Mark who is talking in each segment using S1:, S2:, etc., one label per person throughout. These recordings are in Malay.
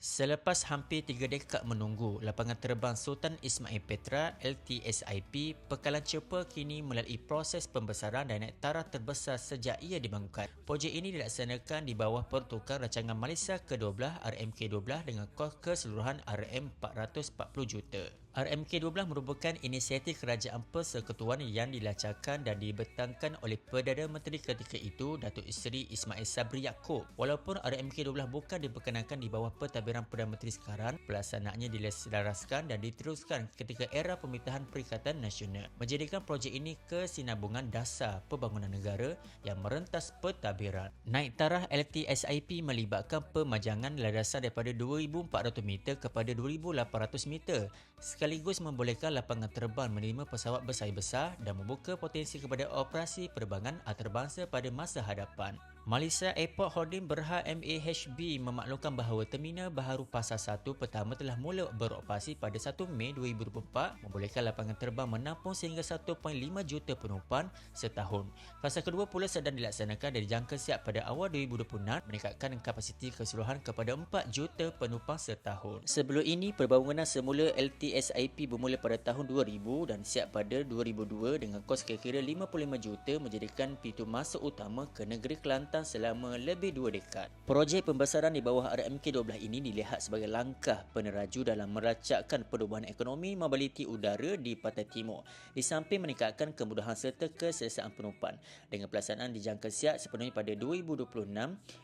S1: Selepas hampir tiga dekad menunggu, lapangan terbang Sultan Ismail Petra LTSIP Pekalan Cepa kini melalui proses pembesaran dan naik taraf terbesar sejak ia dibangunkan. Projek ini dilaksanakan di bawah pertukaran rancangan Malaysia ke-12 RMK-12 dengan kos keseluruhan RM440 juta. RMK-12 merupakan inisiatif kerajaan persekutuan yang dilancarkan dan dibentangkan oleh Perdana Menteri ketika itu, Datuk Seri Ismail Sabri Yaakob. Walaupun RMK-12 bukan diperkenankan di bawah pentadbiran Perdana Menteri sekarang, pelaksanaannya diselaraskan dan diteruskan ketika era pemerintahan Perikatan Nasional, menjadikan projek ini kesinambungan dasar pembangunan negara yang merentas pentadbiran. Naik taraf LTSIP melibatkan pemajangan landasan daripada 2,400 meter kepada 2,800 meter sekaligus membolehkan lapangan terbang menerima pesawat besar-besar dan membuka potensi kepada operasi penerbangan antarabangsa pada masa hadapan. Malaysia Airport Holding Berhad MAHB memaklumkan bahawa Terminal Baharu Pasar 1 pertama telah mula beroperasi pada 1 Mei 2024 membolehkan lapangan terbang menampung sehingga 1.5 juta penumpang setahun. Fasa kedua pula sedang dilaksanakan dan dijangka siap pada awal 2026 meningkatkan kapasiti keseluruhan kepada 4 juta penumpang setahun. Sebelum ini, perbangunan semula LTSIP bermula pada tahun 2000 dan siap pada 2002 dengan kos kira-kira 55 juta menjadikan pintu masuk utama ke negeri Kelantan Kelantan selama lebih dua dekad. Projek pembesaran di bawah RMK-12 ini dilihat sebagai langkah peneraju dalam meracakkan perubahan ekonomi mobiliti udara di Pantai Timur di samping meningkatkan kemudahan serta keselesaan penumpang. Dengan pelaksanaan dijangka siap sepenuhnya pada 2026,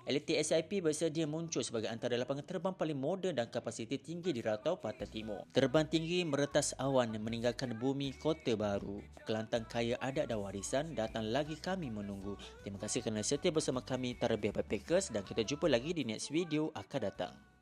S1: LTSIP bersedia muncul sebagai antara lapangan terbang paling moden dan kapasiti tinggi di Ratau Pantai Timur. Terbang tinggi meretas awan meninggalkan bumi kota baru. Kelantan kaya adat dan warisan datang lagi kami menunggu. Terima kasih kerana setia bersama kami Tarbiyah Backpackers dan kita jumpa lagi di next video akan datang.